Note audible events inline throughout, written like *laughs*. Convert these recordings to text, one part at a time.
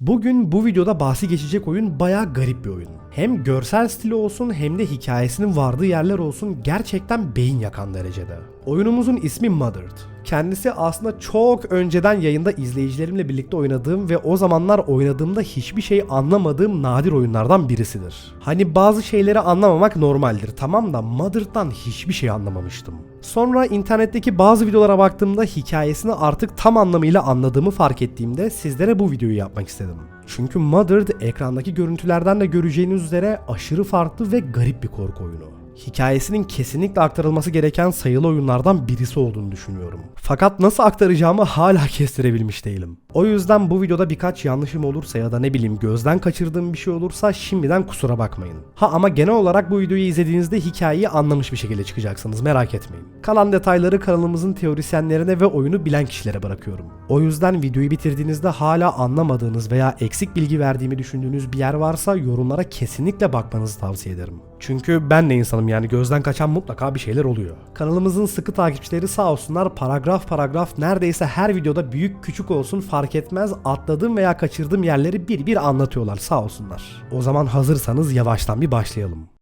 Bugün bu videoda bahsi geçecek oyun bayağı garip bir oyun. Hem görsel stili olsun hem de hikayesinin vardığı yerler olsun gerçekten beyin yakan derecede. Oyunumuzun ismi Mothered. Kendisi aslında çok önceden yayında izleyicilerimle birlikte oynadığım ve o zamanlar oynadığımda hiçbir şey anlamadığım nadir oyunlardan birisidir. Hani bazı şeyleri anlamamak normaldir tamam da Mothered'dan hiçbir şey anlamamıştım. Sonra internetteki bazı videolara baktığımda hikayesini artık tam anlamıyla anladığımı fark ettiğimde sizlere bu videoyu yapmak istedim. Çünkü Mothered ekrandaki görüntülerden de göreceğiniz üzere aşırı farklı ve garip bir korku oyunu hikayesinin kesinlikle aktarılması gereken sayılı oyunlardan birisi olduğunu düşünüyorum. Fakat nasıl aktaracağımı hala *laughs* kestirebilmiş değilim. O yüzden bu videoda birkaç yanlışım olursa ya da ne bileyim gözden kaçırdığım bir şey olursa şimdiden kusura bakmayın. Ha ama genel olarak bu videoyu izlediğinizde hikayeyi anlamış bir şekilde çıkacaksınız merak etmeyin. Kalan detayları kanalımızın teorisyenlerine ve oyunu bilen kişilere bırakıyorum. O yüzden videoyu bitirdiğinizde hala anlamadığınız veya eksik bilgi verdiğimi düşündüğünüz bir yer varsa yorumlara kesinlikle bakmanızı tavsiye ederim. Çünkü ben de insanım yani gözden kaçan mutlaka bir şeyler oluyor. Kanalımızın sıkı takipçileri sağ olsunlar paragraf paragraf neredeyse her videoda büyük küçük olsun fark etmez atladığım veya kaçırdığım yerleri bir bir anlatıyorlar sağ olsunlar. O zaman hazırsanız yavaştan bir başlayalım.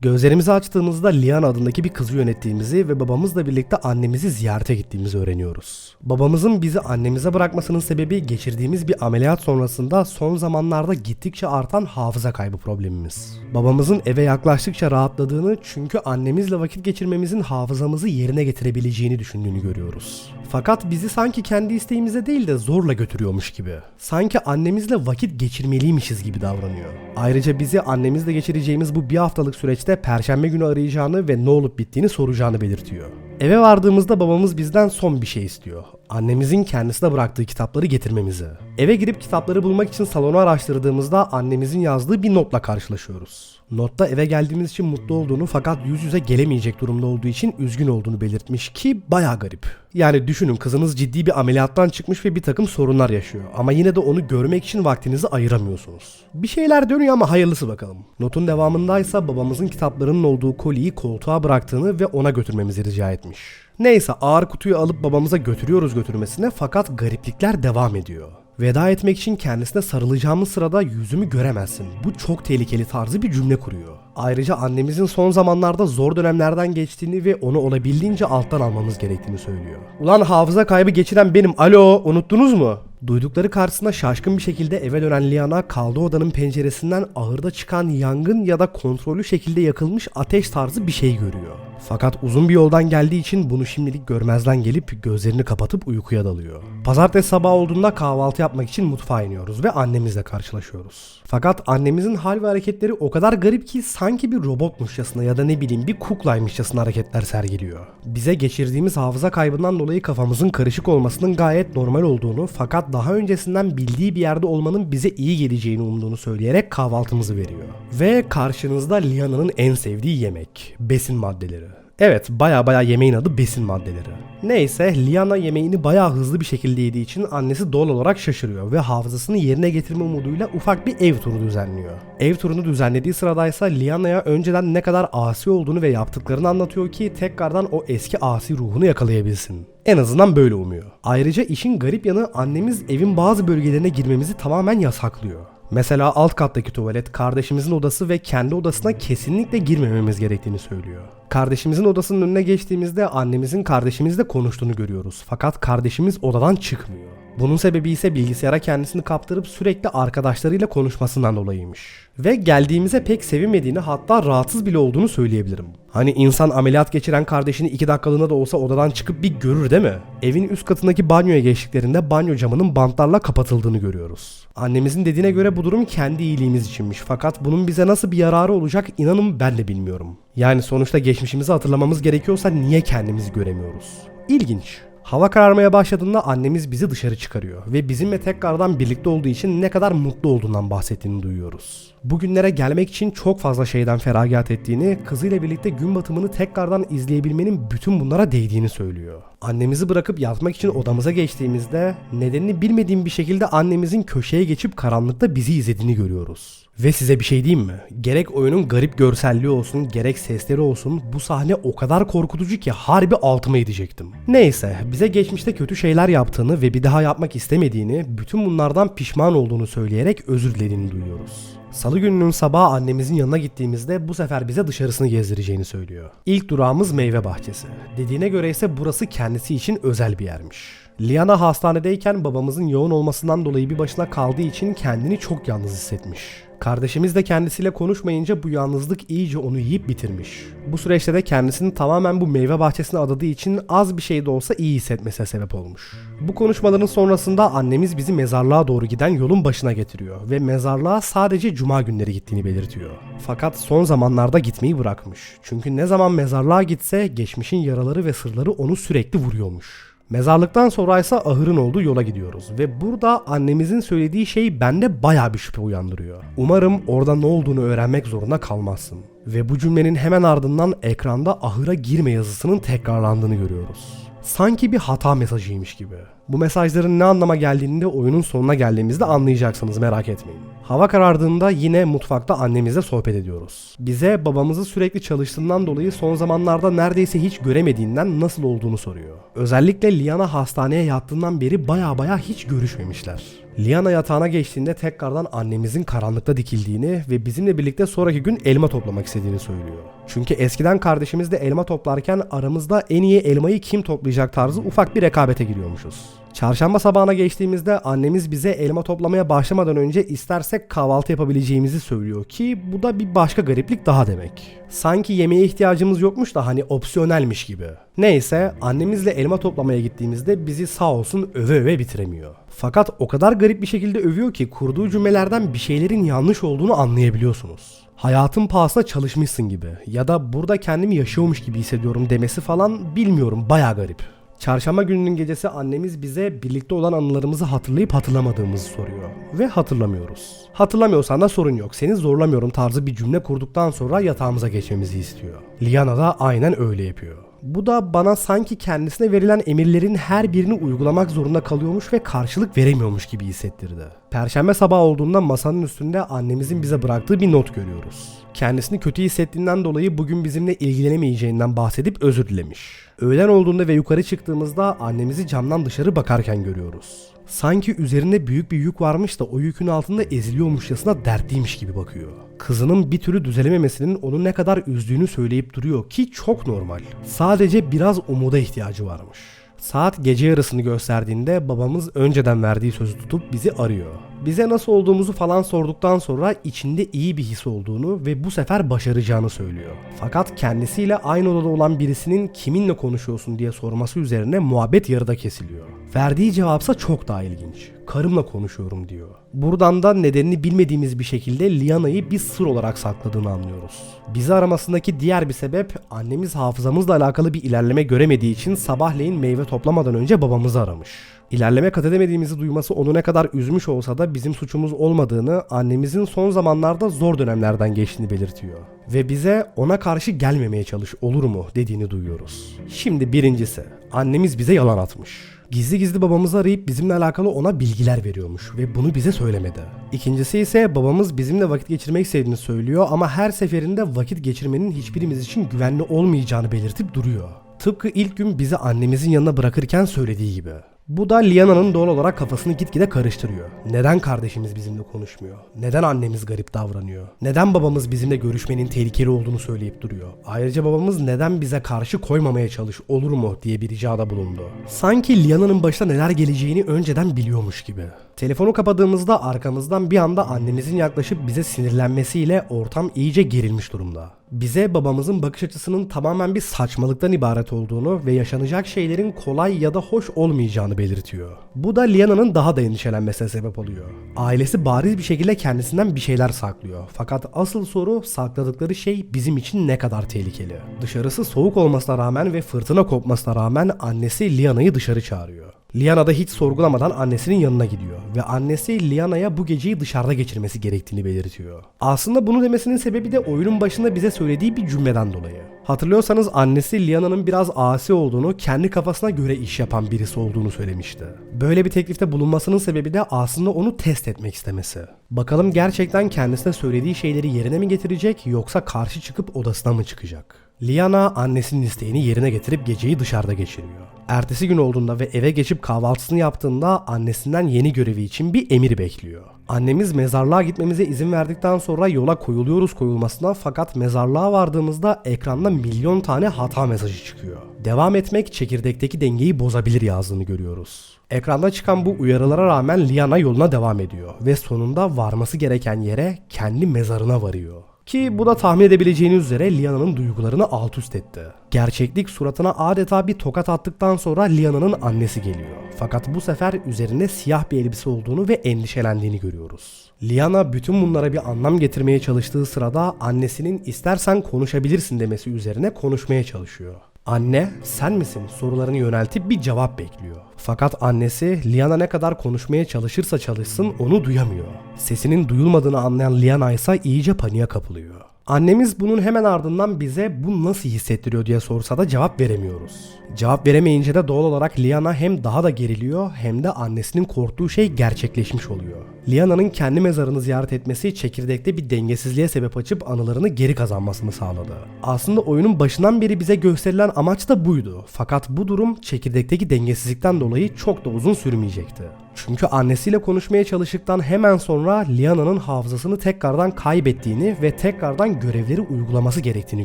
Gözlerimizi açtığımızda Lian adındaki bir kızı yönettiğimizi ve babamızla birlikte annemizi ziyarete gittiğimizi öğreniyoruz. Babamızın bizi annemize bırakmasının sebebi geçirdiğimiz bir ameliyat sonrasında son zamanlarda gittikçe artan hafıza kaybı problemimiz. Babamızın eve yaklaştıkça rahatladığını çünkü annemizle vakit geçirmemizin hafızamızı yerine getirebileceğini düşündüğünü görüyoruz. Fakat bizi sanki kendi isteğimize değil de zorla götürüyormuş gibi. Sanki annemizle vakit geçirmeliymişiz gibi davranıyor. Ayrıca bizi annemizle geçireceğimiz bu bir haftalık süreçte perşembe günü arayacağını ve ne olup bittiğini soracağını belirtiyor. Eve vardığımızda babamız bizden son bir şey istiyor. Annemizin kendisine bıraktığı kitapları getirmemizi. Eve girip kitapları bulmak için salonu araştırdığımızda annemizin yazdığı bir notla karşılaşıyoruz. Notta eve geldiğimiz için mutlu olduğunu fakat yüz yüze gelemeyecek durumda olduğu için üzgün olduğunu belirtmiş ki baya garip. Yani düşünün kızınız ciddi bir ameliyattan çıkmış ve bir takım sorunlar yaşıyor. Ama yine de onu görmek için vaktinizi ayıramıyorsunuz. Bir şeyler dönüyor ama hayırlısı bakalım. Notun devamındaysa babamızın kitaplarının olduğu koliyi koltuğa bıraktığını ve ona götürmemizi rica etmiş. Neyse ağır kutuyu alıp babamıza götürüyoruz götürmesine fakat gariplikler devam ediyor. Veda etmek için kendisine sarılacağımız sırada yüzümü göremezsin. Bu çok tehlikeli tarzı bir cümle kuruyor. Ayrıca annemizin son zamanlarda zor dönemlerden geçtiğini ve onu olabildiğince alttan almamız gerektiğini söylüyor. Ulan hafıza kaybı geçiren benim. Alo, unuttunuz mu? Duydukları karşısında şaşkın bir şekilde eve dönen Liana kaldığı odanın penceresinden ahırda çıkan yangın ya da kontrollü şekilde yakılmış ateş tarzı bir şey görüyor. Fakat uzun bir yoldan geldiği için bunu şimdilik görmezden gelip gözlerini kapatıp uykuya dalıyor. Pazartesi sabahı olduğunda kahvaltı yapmak için mutfağa iniyoruz ve annemizle karşılaşıyoruz. Fakat annemizin hal ve hareketleri o kadar garip ki sanki bir robotmuşçasına ya da ne bileyim bir kuklaymışçasına hareketler sergiliyor. Bize geçirdiğimiz hafıza kaybından dolayı kafamızın karışık olmasının gayet normal olduğunu fakat daha öncesinden bildiği bir yerde olmanın bize iyi geleceğini umduğunu söyleyerek kahvaltımızı veriyor. Ve karşınızda Liana'nın en sevdiği yemek, besin maddeleri. Evet baya baya yemeğin adı besin maddeleri. Neyse Liana yemeğini baya hızlı bir şekilde yediği için annesi doğal olarak şaşırıyor ve hafızasını yerine getirme umuduyla ufak bir ev turu düzenliyor. Ev turunu düzenlediği sıradaysa Liana'ya önceden ne kadar asi olduğunu ve yaptıklarını anlatıyor ki tekrardan o eski asi ruhunu yakalayabilsin. En azından böyle umuyor. Ayrıca işin garip yanı annemiz evin bazı bölgelerine girmemizi tamamen yasaklıyor. Mesela alt kattaki tuvalet, kardeşimizin odası ve kendi odasına kesinlikle girmememiz gerektiğini söylüyor. Kardeşimizin odasının önüne geçtiğimizde annemizin kardeşimizle konuştuğunu görüyoruz. Fakat kardeşimiz odadan çıkmıyor. Bunun sebebi ise bilgisayara kendisini kaptırıp sürekli arkadaşlarıyla konuşmasından dolayıymış. Ve geldiğimize pek sevinmediğini hatta rahatsız bile olduğunu söyleyebilirim. Hani insan ameliyat geçiren kardeşini 2 dakikalığına da olsa odadan çıkıp bir görür değil mi? Evin üst katındaki banyoya geçtiklerinde banyo camının bantlarla kapatıldığını görüyoruz. Annemizin dediğine göre bu durum kendi iyiliğimiz içinmiş fakat bunun bize nasıl bir yararı olacak inanın ben de bilmiyorum. Yani sonuçta geçmişimizi hatırlamamız gerekiyorsa niye kendimizi göremiyoruz? İlginç. Hava kararmaya başladığında annemiz bizi dışarı çıkarıyor ve bizimle tekrardan birlikte olduğu için ne kadar mutlu olduğundan bahsettiğini duyuyoruz. Bugünlere gelmek için çok fazla şeyden feragat ettiğini, kızıyla birlikte gün batımını tekrardan izleyebilmenin bütün bunlara değdiğini söylüyor. Annemizi bırakıp yatmak için odamıza geçtiğimizde nedenini bilmediğim bir şekilde annemizin köşeye geçip karanlıkta bizi izlediğini görüyoruz. Ve size bir şey diyeyim mi? Gerek oyunun garip görselliği olsun, gerek sesleri olsun bu sahne o kadar korkutucu ki harbi altıma edecektim. Neyse, bize geçmişte kötü şeyler yaptığını ve bir daha yapmak istemediğini, bütün bunlardan pişman olduğunu söyleyerek özür dilediğini duyuyoruz. Salı gününün sabahı annemizin yanına gittiğimizde bu sefer bize dışarısını gezdireceğini söylüyor. İlk durağımız meyve bahçesi. Dediğine göre ise burası kendisi için özel bir yermiş. Liana hastanedeyken babamızın yoğun olmasından dolayı bir başına kaldığı için kendini çok yalnız hissetmiş. Kardeşimiz de kendisiyle konuşmayınca bu yalnızlık iyice onu yiyip bitirmiş. Bu süreçte de kendisini tamamen bu meyve bahçesine adadığı için az bir şey de olsa iyi hissetmesine sebep olmuş. Bu konuşmaların sonrasında annemiz bizi mezarlığa doğru giden yolun başına getiriyor ve mezarlığa sadece cuma günleri gittiğini belirtiyor. Fakat son zamanlarda gitmeyi bırakmış. Çünkü ne zaman mezarlığa gitse geçmişin yaraları ve sırları onu sürekli vuruyormuş. Mezarlıktan sonra ise ahırın olduğu yola gidiyoruz ve burada annemizin söylediği şey bende baya bir şüphe uyandırıyor. Umarım orada ne olduğunu öğrenmek zorunda kalmazsın. Ve bu cümlenin hemen ardından ekranda ahıra girme yazısının tekrarlandığını görüyoruz. Sanki bir hata mesajıymış gibi. Bu mesajların ne anlama geldiğini de oyunun sonuna geldiğimizde anlayacaksınız merak etmeyin. Hava karardığında yine mutfakta annemizle sohbet ediyoruz. Bize babamızı sürekli çalıştığından dolayı son zamanlarda neredeyse hiç göremediğinden nasıl olduğunu soruyor. Özellikle Liana hastaneye yattığından beri baya baya hiç görüşmemişler. Liana yatağına geçtiğinde tekrardan annemizin karanlıkta dikildiğini ve bizimle birlikte sonraki gün elma toplamak istediğini söylüyor. Çünkü eskiden kardeşimiz de elma toplarken aramızda en iyi elmayı kim toplayacak tarzı ufak bir rekabete giriyormuşuz. Çarşamba sabahına geçtiğimizde annemiz bize elma toplamaya başlamadan önce istersek kahvaltı yapabileceğimizi söylüyor ki bu da bir başka gariplik daha demek. Sanki yemeğe ihtiyacımız yokmuş da hani opsiyonelmiş gibi. Neyse annemizle elma toplamaya gittiğimizde bizi sağ olsun öve öve bitiremiyor. Fakat o kadar garip bir şekilde övüyor ki kurduğu cümlelerden bir şeylerin yanlış olduğunu anlayabiliyorsunuz. Hayatın pahasına çalışmışsın gibi ya da burada kendimi yaşıyormuş gibi hissediyorum demesi falan bilmiyorum baya garip. Çarşamba gününün gecesi annemiz bize birlikte olan anılarımızı hatırlayıp hatırlamadığımızı soruyor. Ve hatırlamıyoruz. Hatırlamıyorsan da sorun yok. Seni zorlamıyorum tarzı bir cümle kurduktan sonra yatağımıza geçmemizi istiyor. Liana da aynen öyle yapıyor. Bu da bana sanki kendisine verilen emirlerin her birini uygulamak zorunda kalıyormuş ve karşılık veremiyormuş gibi hissettirdi. Perşembe sabahı olduğunda masanın üstünde annemizin bize bıraktığı bir not görüyoruz. Kendisini kötü hissettiğinden dolayı bugün bizimle ilgilenemeyeceğinden bahsedip özür dilemiş. Öğlen olduğunda ve yukarı çıktığımızda annemizi camdan dışarı bakarken görüyoruz. Sanki üzerinde büyük bir yük varmış da o yükün altında eziliyormuşçasına dertliymiş gibi bakıyor. Kızının bir türlü düzelememesinin onu ne kadar üzdüğünü söyleyip duruyor ki çok normal. Sadece biraz umuda ihtiyacı varmış. Saat gece yarısını gösterdiğinde babamız önceden verdiği sözü tutup bizi arıyor. Bize nasıl olduğumuzu falan sorduktan sonra içinde iyi bir his olduğunu ve bu sefer başaracağını söylüyor. Fakat kendisiyle aynı odada olan birisinin kiminle konuşuyorsun diye sorması üzerine muhabbet yarıda kesiliyor. Verdiği cevapsa çok daha ilginç. Karımla konuşuyorum diyor. Buradan da nedenini bilmediğimiz bir şekilde Liana'yı bir sır olarak sakladığını anlıyoruz. Bizi aramasındaki diğer bir sebep annemiz hafızamızla alakalı bir ilerleme göremediği için sabahleyin meyve toplamadan önce babamızı aramış. İlerleme kat edemediğimizi duyması onu ne kadar üzmüş olsa da bizim suçumuz olmadığını, annemizin son zamanlarda zor dönemlerden geçtiğini belirtiyor. Ve bize ona karşı gelmemeye çalış olur mu dediğini duyuyoruz. Şimdi birincisi, annemiz bize yalan atmış. Gizli gizli babamızı arayıp bizimle alakalı ona bilgiler veriyormuş ve bunu bize söylemedi. İkincisi ise babamız bizimle vakit geçirmek istediğini söylüyor ama her seferinde vakit geçirmenin hiçbirimiz için güvenli olmayacağını belirtip duruyor. Tıpkı ilk gün bizi annemizin yanına bırakırken söylediği gibi. Bu da Liana'nın doğal olarak kafasını gitgide karıştırıyor. Neden kardeşimiz bizimle konuşmuyor? Neden annemiz garip davranıyor? Neden babamız bizimle görüşmenin tehlikeli olduğunu söyleyip duruyor? Ayrıca babamız neden bize karşı koymamaya çalış olur mu diye bir ricada bulundu. Sanki Liana'nın başına neler geleceğini önceden biliyormuş gibi. Telefonu kapadığımızda arkamızdan bir anda annemizin yaklaşıp bize sinirlenmesiyle ortam iyice gerilmiş durumda. Bize babamızın bakış açısının tamamen bir saçmalıktan ibaret olduğunu ve yaşanacak şeylerin kolay ya da hoş olmayacağını belirtiyor. Bu da Liana'nın daha da endişelenmesine sebep oluyor. Ailesi bariz bir şekilde kendisinden bir şeyler saklıyor. Fakat asıl soru sakladıkları şey bizim için ne kadar tehlikeli. Dışarısı soğuk olmasına rağmen ve fırtına kopmasına rağmen annesi Liana'yı dışarı çağırıyor. Liana da hiç sorgulamadan annesinin yanına gidiyor ve annesi Liana'ya bu geceyi dışarıda geçirmesi gerektiğini belirtiyor. Aslında bunu demesinin sebebi de oyunun başında bize söylediği bir cümleden dolayı. Hatırlıyorsanız annesi Liana'nın biraz asi olduğunu, kendi kafasına göre iş yapan birisi olduğunu söylemişti. Böyle bir teklifte bulunmasının sebebi de aslında onu test etmek istemesi. Bakalım gerçekten kendisine söylediği şeyleri yerine mi getirecek yoksa karşı çıkıp odasına mı çıkacak? Liana annesinin isteğini yerine getirip geceyi dışarıda geçiriyor. Ertesi gün olduğunda ve eve geçip kahvaltısını yaptığında annesinden yeni görevi için bir emir bekliyor. Annemiz mezarlığa gitmemize izin verdikten sonra yola koyuluyoruz koyulmasına fakat mezarlığa vardığımızda ekranda milyon tane hata mesajı çıkıyor. Devam etmek çekirdekteki dengeyi bozabilir yazdığını görüyoruz. Ekranda çıkan bu uyarılara rağmen Liana yoluna devam ediyor ve sonunda varması gereken yere kendi mezarına varıyor. Ki bu da tahmin edebileceğiniz üzere Liana'nın duygularını alt üst etti. Gerçeklik suratına adeta bir tokat attıktan sonra Liana'nın annesi geliyor. Fakat bu sefer üzerinde siyah bir elbise olduğunu ve endişelendiğini görüyoruz. Liana bütün bunlara bir anlam getirmeye çalıştığı sırada annesinin istersen konuşabilirsin demesi üzerine konuşmaya çalışıyor. Anne sen misin sorularını yöneltip bir cevap bekliyor. Fakat annesi Liana ne kadar konuşmaya çalışırsa çalışsın onu duyamıyor. Sesinin duyulmadığını anlayan Liana ise iyice paniğe kapılıyor. Annemiz bunun hemen ardından bize bu nasıl hissettiriyor diye sorsa da cevap veremiyoruz. Cevap veremeyince de doğal olarak Liana hem daha da geriliyor hem de annesinin korktuğu şey gerçekleşmiş oluyor. Liana'nın kendi mezarını ziyaret etmesi çekirdekte bir dengesizliğe sebep açıp anılarını geri kazanmasını sağladı. Aslında oyunun başından beri bize gösterilen amaç da buydu. Fakat bu durum çekirdekteki dengesizlikten dolayı çok da uzun sürmeyecekti. Çünkü annesiyle konuşmaya çalıştıktan hemen sonra Liana'nın hafızasını tekrardan kaybettiğini ve tekrardan görevleri uygulaması gerektiğini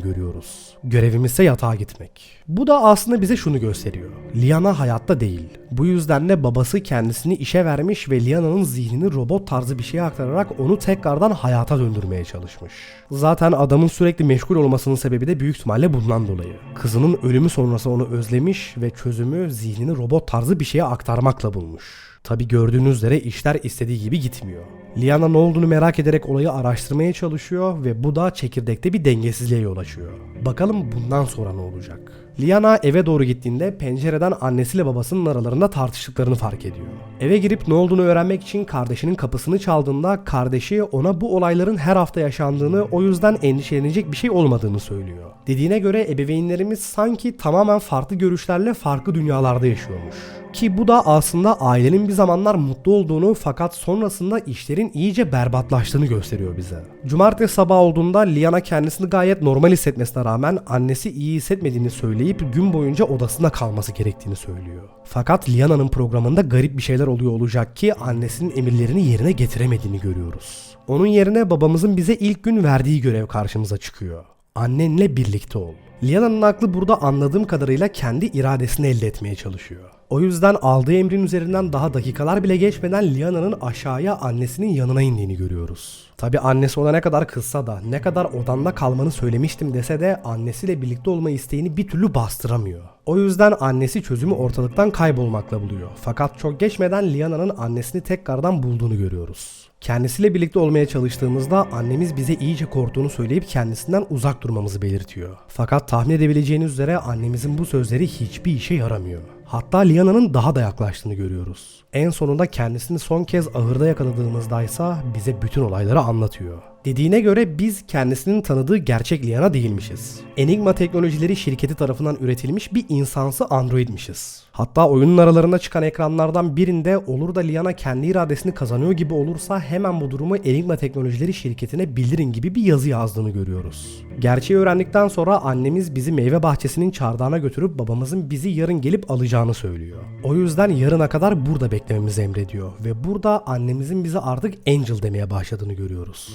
görüyoruz. Görevimiz ise yatağa gitmek. Bu da aslında bize şunu gösteriyor. Liana hayatta değil. Bu yüzden de babası kendisini işe vermiş ve Liana'nın zihnini robot tarzı bir şeye aktararak onu tekrardan hayata döndürmeye çalışmış. Zaten adamın sürekli meşgul olmasının sebebi de büyük ihtimalle bundan dolayı. Kızının ölümü sonrası onu özlemiş ve çözümü zihnini robot tarzı bir şeye aktarmakla bulmuş. Tabi gördüğünüz üzere işler istediği gibi gitmiyor. Liana ne olduğunu merak ederek olayı araştırmaya çalışıyor ve bu da çekirdekte bir dengesizliğe yol açıyor. Bakalım bundan sonra ne olacak? Liana eve doğru gittiğinde pencereden annesiyle babasının aralarında tartıştıklarını fark ediyor. Eve girip ne olduğunu öğrenmek için kardeşinin kapısını çaldığında kardeşi ona bu olayların her hafta yaşandığını o yüzden endişelenecek bir şey olmadığını söylüyor. Dediğine göre ebeveynlerimiz sanki tamamen farklı görüşlerle farklı dünyalarda yaşıyormuş. Ki bu da aslında ailenin bir zamanlar mutlu olduğunu fakat sonrasında işlerin iyice berbatlaştığını gösteriyor bize. Cumartesi sabah olduğunda Liana kendisini gayet normal hissetmesine rağmen annesi iyi hissetmediğini söyleyip gün boyunca odasında kalması gerektiğini söylüyor. Fakat Liana'nın programında garip bir şeyler oluyor olacak ki annesinin emirlerini yerine getiremediğini görüyoruz. Onun yerine babamızın bize ilk gün verdiği görev karşımıza çıkıyor. Annenle birlikte ol. Liana'nın aklı burada anladığım kadarıyla kendi iradesini elde etmeye çalışıyor. O yüzden aldığı emrin üzerinden daha dakikalar bile geçmeden Liana'nın aşağıya annesinin yanına indiğini görüyoruz. Tabi annesi ona ne kadar kızsa da ne kadar odanda kalmanı söylemiştim dese de annesiyle birlikte olma isteğini bir türlü bastıramıyor. O yüzden annesi çözümü ortalıktan kaybolmakla buluyor. Fakat çok geçmeden Liana'nın annesini tekrardan bulduğunu görüyoruz. Kendisiyle birlikte olmaya çalıştığımızda annemiz bize iyice korktuğunu söyleyip kendisinden uzak durmamızı belirtiyor. Fakat tahmin edebileceğiniz üzere annemizin bu sözleri hiçbir işe yaramıyor. Hatta Liana'nın daha da yaklaştığını görüyoruz. En sonunda kendisini son kez ahırda yakaladığımızda ise bize bütün olayları anlatıyor. Dediğine göre biz kendisinin tanıdığı gerçek Liana değilmişiz. Enigma Teknolojileri şirketi tarafından üretilmiş bir insansı androidmişiz. Hatta oyunun aralarında çıkan ekranlardan birinde olur da Liana kendi iradesini kazanıyor gibi olursa hemen bu durumu Enigma Teknolojileri şirketine bildirin gibi bir yazı yazdığını görüyoruz. Gerçeği öğrendikten sonra annemiz bizi meyve bahçesinin çardağına götürüp babamızın bizi yarın gelip alacağını söylüyor. O yüzden yarına kadar burada beklememizi emrediyor ve burada annemizin bize artık Angel demeye başladığını görüyoruz.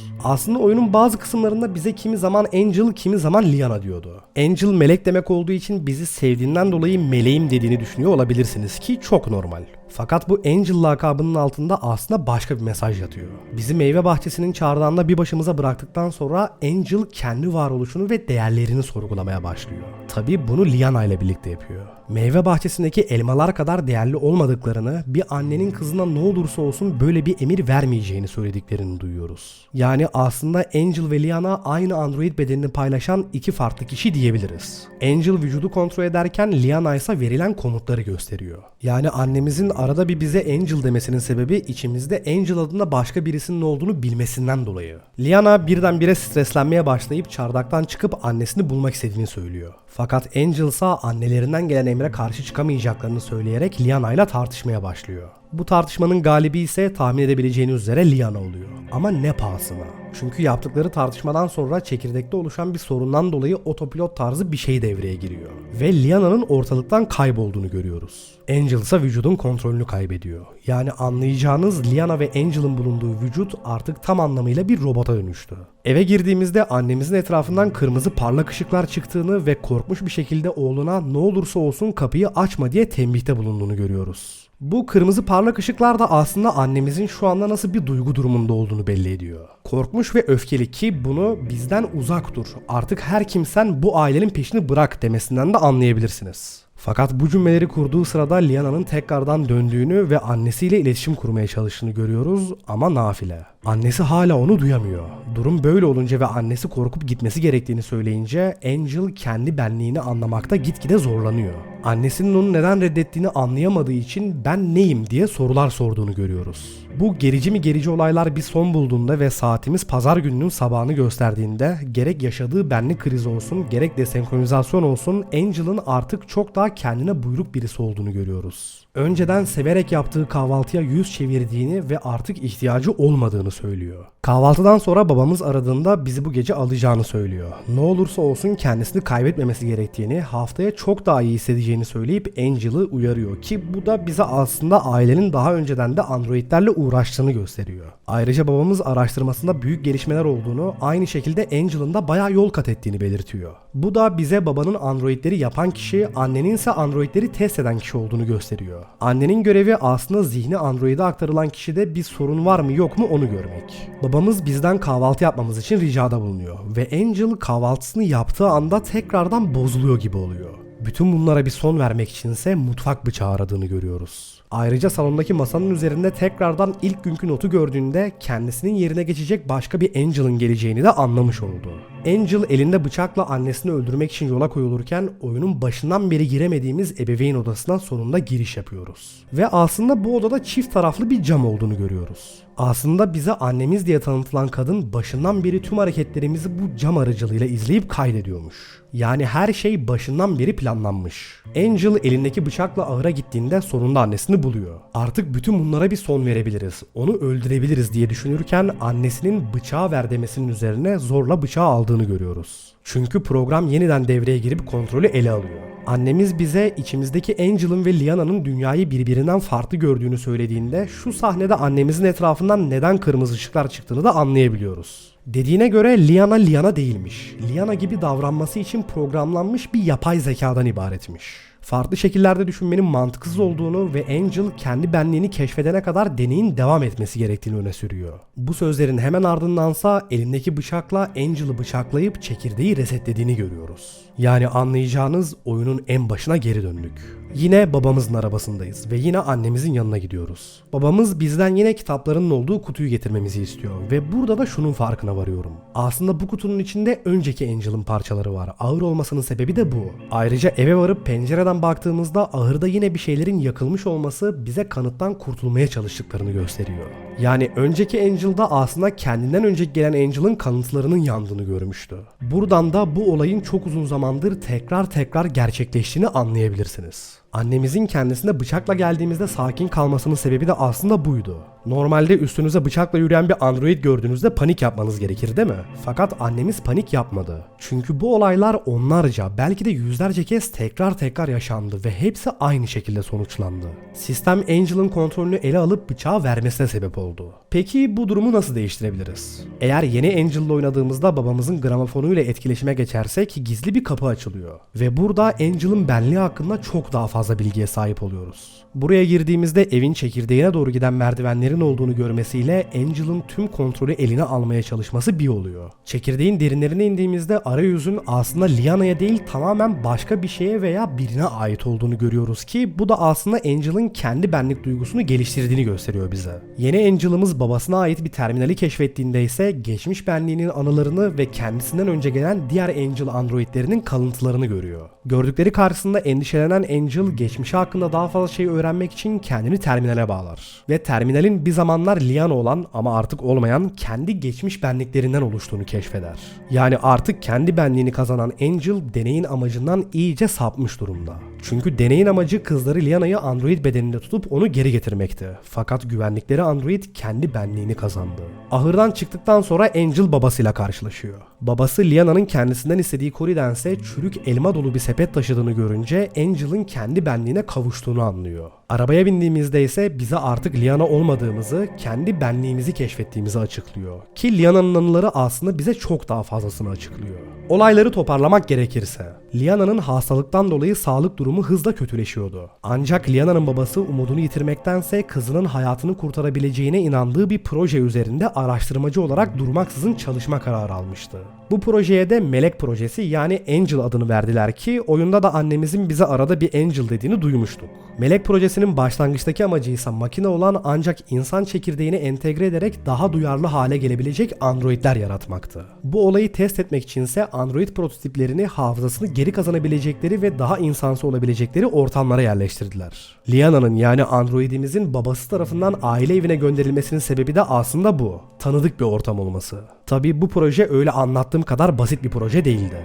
Oyunun bazı kısımlarında bize kimi zaman Angel kimi zaman Liana diyordu. Angel melek demek olduğu için bizi sevdiğinden dolayı meleğim dediğini düşünüyor olabilirsiniz ki çok normal. Fakat bu Angel lakabının altında aslında başka bir mesaj yatıyor. Bizi meyve bahçesinin çardağında bir başımıza bıraktıktan sonra Angel kendi varoluşunu ve değerlerini sorgulamaya başlıyor. Tabi bunu Liana ile birlikte yapıyor. Meyve bahçesindeki elmalar kadar değerli olmadıklarını, bir annenin kızına ne olursa olsun böyle bir emir vermeyeceğini söylediklerini duyuyoruz. Yani aslında Angel ve Liana aynı android bedenini paylaşan iki farklı kişi diyebiliriz. Angel vücudu kontrol ederken Liana ise verilen komutları gösteriyor. Yani annemizin arada bir bize Angel demesinin sebebi içimizde Angel adında başka birisinin olduğunu bilmesinden dolayı. Liana birdenbire streslenmeye başlayıp çardaktan çıkıp annesini bulmak istediğini söylüyor. Fakat Angel ise annelerinden gelen emre karşı çıkamayacaklarını söyleyerek Liana ile tartışmaya başlıyor. Bu tartışmanın galibi ise tahmin edebileceğiniz üzere Liana oluyor. Ama ne pahasına? Çünkü yaptıkları tartışmadan sonra çekirdekte oluşan bir sorundan dolayı otopilot tarzı bir şey devreye giriyor. Ve Liana'nın ortalıktan kaybolduğunu görüyoruz. Angel ise vücudun kontrolünü kaybediyor. Yani anlayacağınız Liana ve Angel'ın bulunduğu vücut artık tam anlamıyla bir robota dönüştü. Eve girdiğimizde annemizin etrafından kırmızı parlak ışıklar çıktığını ve korkmuş bir şekilde oğluna ne olursa olsun kapıyı açma diye tembihte bulunduğunu görüyoruz. Bu kırmızı parlak ışıklar da aslında annemizin şu anda nasıl bir duygu durumunda olduğunu belli ediyor. Korkmuş ve öfkeli ki bunu bizden uzak dur. Artık her kimsen bu ailenin peşini bırak demesinden de anlayabilirsiniz. Fakat bu cümleleri kurduğu sırada Liana'nın tekrardan döndüğünü ve annesiyle iletişim kurmaya çalıştığını görüyoruz ama nafile. Annesi hala onu duyamıyor. Durum böyle olunca ve annesi korkup gitmesi gerektiğini söyleyince Angel kendi benliğini anlamakta gitgide zorlanıyor. Annesinin onu neden reddettiğini anlayamadığı için ben neyim diye sorular sorduğunu görüyoruz. Bu gerici mi gerici olaylar bir son bulduğunda ve saatimiz pazar gününün sabahını gösterdiğinde gerek yaşadığı benlik krizi olsun gerek desenkronizasyon olsun Angel'ın artık çok daha kendine buyruk birisi olduğunu görüyoruz. Önceden severek yaptığı kahvaltıya yüz çevirdiğini ve artık ihtiyacı olmadığını söylüyor. Kahvaltıdan sonra babamız aradığında bizi bu gece alacağını söylüyor. Ne olursa olsun kendisini kaybetmemesi gerektiğini, haftaya çok daha iyi hissedeceğini söyleyip Angel'ı uyarıyor ki bu da bize aslında ailenin daha önceden de androidlerle uğraştığını gösteriyor. Ayrıca babamız araştırmasında büyük gelişmeler olduğunu, aynı şekilde Angel'ın da bayağı yol kat ettiğini belirtiyor. Bu da bize babanın androidleri yapan kişi, annenin ise androidleri test eden kişi olduğunu gösteriyor. Annenin görevi aslında zihni androide aktarılan kişide bir sorun var mı yok mu onu görmek. Babamız bizden kahvaltı yapmamız için ricada bulunuyor ve Angel kahvaltısını yaptığı anda tekrardan bozuluyor gibi oluyor. Bütün bunlara bir son vermek içinse mutfak bıçağı aradığını görüyoruz. Ayrıca salondaki masanın üzerinde tekrardan ilk günkü notu gördüğünde kendisinin yerine geçecek başka bir Angel'ın geleceğini de anlamış oldu. Angel elinde bıçakla annesini öldürmek için yola koyulurken oyunun başından beri giremediğimiz ebeveyn odasına sonunda giriş yapıyoruz. Ve aslında bu odada çift taraflı bir cam olduğunu görüyoruz. Aslında bize annemiz diye tanıtılan kadın başından beri tüm hareketlerimizi bu cam aracılığıyla izleyip kaydediyormuş. Yani her şey başından beri planlanmış. Angel elindeki bıçakla ahıra gittiğinde sonunda annesini buluyor. Artık bütün bunlara bir son verebiliriz. Onu öldürebiliriz diye düşünürken annesinin bıçağı ver demesinin üzerine zorla bıçağı aldığını görüyoruz. Çünkü program yeniden devreye girip kontrolü ele alıyor. Annemiz bize içimizdeki Angel'ın ve Liana'nın dünyayı birbirinden farklı gördüğünü söylediğinde şu sahnede annemizin etrafından neden kırmızı ışıklar çıktığını da anlayabiliyoruz. Dediğine göre Liana Liana değilmiş. Liana gibi davranması için programlanmış bir yapay zekadan ibaretmiş. Farklı şekillerde düşünmenin mantıksız olduğunu ve Angel kendi benliğini keşfedene kadar deneyin devam etmesi gerektiğini öne sürüyor. Bu sözlerin hemen ardındansa elindeki bıçakla Angel'ı bıçaklayıp çekirdeği resetlediğini görüyoruz. Yani anlayacağınız oyunun en başına geri döndük. Yine babamızın arabasındayız ve yine annemizin yanına gidiyoruz. Babamız bizden yine kitaplarının olduğu kutuyu getirmemizi istiyor ve burada da şunun farkına varıyorum. Aslında bu kutunun içinde önceki Angel'ın parçaları var. Ağır olmasının sebebi de bu. Ayrıca eve varıp pencereden baktığımızda ahırda yine bir şeylerin yakılmış olması bize kanıttan kurtulmaya çalıştıklarını gösteriyor. Yani önceki Angel'da aslında kendinden önceki gelen Angel'ın kanıtlarının yandığını görmüştü. Buradan da bu olayın çok uzun zamandır tekrar tekrar gerçekleştiğini anlayabilirsiniz. Annemizin kendisine bıçakla geldiğimizde sakin kalmasının sebebi de aslında buydu. Normalde üstünüze bıçakla yürüyen bir android gördüğünüzde panik yapmanız gerekir değil mi? Fakat annemiz panik yapmadı. Çünkü bu olaylar onlarca belki de yüzlerce kez tekrar tekrar yaşandı ve hepsi aynı şekilde sonuçlandı. Sistem Angel'ın kontrolünü ele alıp bıçağı vermesine sebep oldu. Peki bu durumu nasıl değiştirebiliriz? Eğer yeni Angel'la oynadığımızda babamızın gramofonuyla etkileşime geçersek gizli bir kapı açılıyor. Ve burada Angel'ın benliği hakkında çok daha fazla bilgiye sahip oluyoruz. Buraya girdiğimizde evin çekirdeğine doğru giden merdivenlerin olduğunu görmesiyle Angel'ın tüm kontrolü eline almaya çalışması bir oluyor. Çekirdeğin derinlerine indiğimizde arayüzün aslında Liana'ya değil tamamen başka bir şeye veya birine ait olduğunu görüyoruz ki bu da aslında Angel'ın kendi benlik duygusunu geliştirdiğini gösteriyor bize. Yeni Angel'ımız babasına ait bir terminali keşfettiğinde ise geçmiş benliğinin anılarını ve kendisinden önce gelen diğer Angel androidlerinin kalıntılarını görüyor. Gördükleri karşısında endişelenen Angel geçmişi hakkında daha fazla şey öğrenmek için kendini terminale bağlar. Ve terminalin bir zamanlar Liana olan ama artık olmayan kendi geçmiş benliklerinden oluştuğunu keşfeder. Yani artık kendi benliğini kazanan Angel deneyin amacından iyice sapmış durumda. Çünkü deneyin amacı kızları Liana'yı android bedeninde tutup onu geri getirmekti. Fakat güvenlikleri android kendi benliğini kazandı. Ahırdan çıktıktan sonra Angel babasıyla karşılaşıyor. Babası Liana'nın kendisinden istediği kolidense çürük elma dolu bir sepet taşıdığını görünce Angel'ın kendi benliğine kavuştuğunu anlıyor. Arabaya bindiğimizde ise bize artık Liana olmadığımızı, kendi benliğimizi keşfettiğimizi açıklıyor. Ki Liana'nın anıları aslında bize çok daha fazlasını açıklıyor. Olayları toparlamak gerekirse, Liana'nın hastalıktan dolayı sağlık durumu hızla kötüleşiyordu. Ancak Liana'nın babası umudunu yitirmektense kızının hayatını kurtarabileceğine inandığı bir proje üzerinde araştırmacı olarak durmaksızın çalışma kararı almıştı. Bu projeye de Melek Projesi yani Angel adını verdiler ki oyunda da annemizin bize arada bir Angel dediğini duymuştuk. Melek Projesi'nin başlangıçtaki amacı ise makine olan ancak insan çekirdeğini entegre ederek daha duyarlı hale gelebilecek androidler yaratmaktı. Bu olayı test etmek içinse android prototiplerini hafızasını geri kazanabilecekleri ve daha insansı olabilecekleri ortamlara yerleştirdiler. Liana'nın yani androidimizin babası tarafından aile evine gönderilmesinin sebebi de aslında bu. Tanıdık bir ortam olması. Tabi bu proje öyle anlattığım kadar basit bir proje değildi.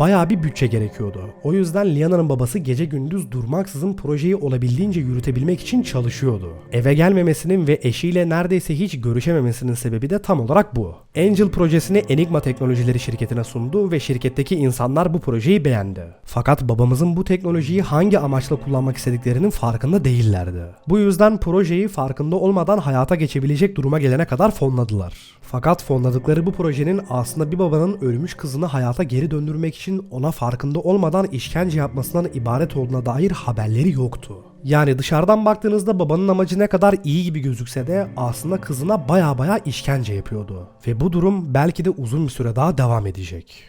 Bayağı bir bütçe gerekiyordu. O yüzden Liana'nın babası gece gündüz durmaksızın projeyi olabildiğince yürütebilmek için çalışıyordu. Eve gelmemesinin ve eşiyle neredeyse hiç görüşememesinin sebebi de tam olarak bu. Angel projesini Enigma Teknolojileri şirketine sundu ve şirketteki insanlar bu projeyi beğendi. Fakat babamızın bu teknolojiyi hangi amaçla kullanmak istediklerinin farkında değillerdi. Bu yüzden projeyi farkında olmadan hayata geçebilecek duruma gelene kadar fonladılar. Fakat fonladıkları bu projenin aslında bir babanın ölmüş kızını hayata geri döndürmek için ona farkında olmadan işkence yapmasından ibaret olduğuna dair haberleri yoktu. Yani dışarıdan baktığınızda babanın amacı ne kadar iyi gibi gözükse de aslında kızına baya baya işkence yapıyordu. Ve bu durum belki de uzun bir süre daha devam edecek.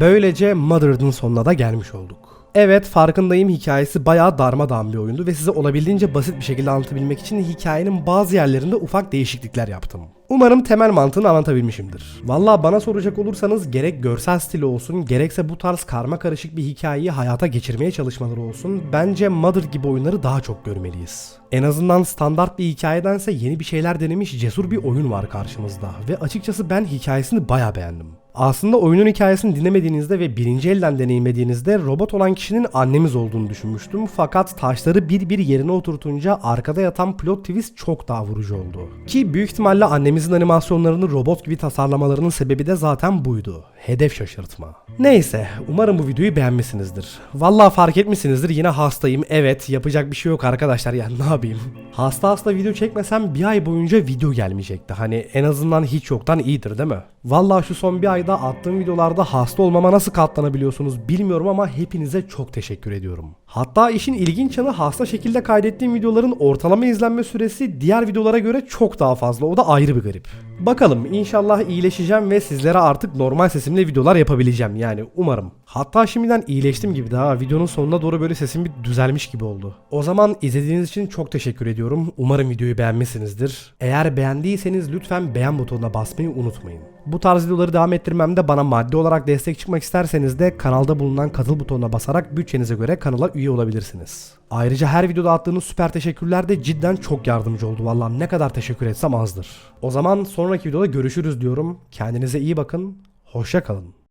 Böylece Mother'ın sonuna da gelmiş olduk. Evet farkındayım hikayesi bayağı darmadağın bir oyundu ve size olabildiğince basit bir şekilde anlatabilmek için hikayenin bazı yerlerinde ufak değişiklikler yaptım. Umarım temel mantığını anlatabilmişimdir. Valla bana soracak olursanız gerek görsel stili olsun gerekse bu tarz karma karışık bir hikayeyi hayata geçirmeye çalışmaları olsun bence Mother gibi oyunları daha çok görmeliyiz. En azından standart bir hikayedense yeni bir şeyler denemiş cesur bir oyun var karşımızda ve açıkçası ben hikayesini baya beğendim. Aslında oyunun hikayesini dinlemediğinizde ve birinci elden deneyimlediğinizde robot olan kişinin annemiz olduğunu düşünmüştüm. Fakat taşları bir bir yerine oturtunca arkada yatan plot twist çok daha vurucu oldu. Ki büyük ihtimalle annemizin animasyonlarını robot gibi tasarlamalarının sebebi de zaten buydu. Hedef şaşırtma. Neyse umarım bu videoyu beğenmişsinizdir. Vallahi fark etmişsinizdir yine hastayım. Evet yapacak bir şey yok arkadaşlar ya *laughs* ne yapayım. Hasta hasta video çekmesem bir ay boyunca video gelmeyecekti. Hani en azından hiç yoktan iyidir değil mi? Vallahi şu son bir ayda attığım videolarda hasta olmama nasıl katlanabiliyorsunuz bilmiyorum ama hepinize çok teşekkür ediyorum. Hatta işin ilginç yanı hasta şekilde kaydettiğim videoların ortalama izlenme süresi diğer videolara göre çok daha fazla. O da ayrı bir garip. Bakalım inşallah iyileşeceğim ve sizlere artık normal sesimle videolar yapabileceğim yani umarım. Hatta şimdiden iyileştim gibi daha videonun sonuna doğru böyle sesim bir düzelmiş gibi oldu. O zaman izlediğiniz için çok teşekkür ediyorum. Umarım videoyu beğenmişsinizdir. Eğer beğendiyseniz lütfen beğen butonuna basmayı unutmayın. Bu tarz videoları devam ettirmemde bana maddi olarak destek çıkmak isterseniz de kanalda bulunan katıl butonuna basarak bütçenize göre kanala üye olabilirsiniz. Ayrıca her videoda attığınız süper teşekkürler de cidden çok yardımcı oldu. Vallahi ne kadar teşekkür etsem azdır. O zaman sonraki videoda görüşürüz diyorum. Kendinize iyi bakın. Hoşça kalın.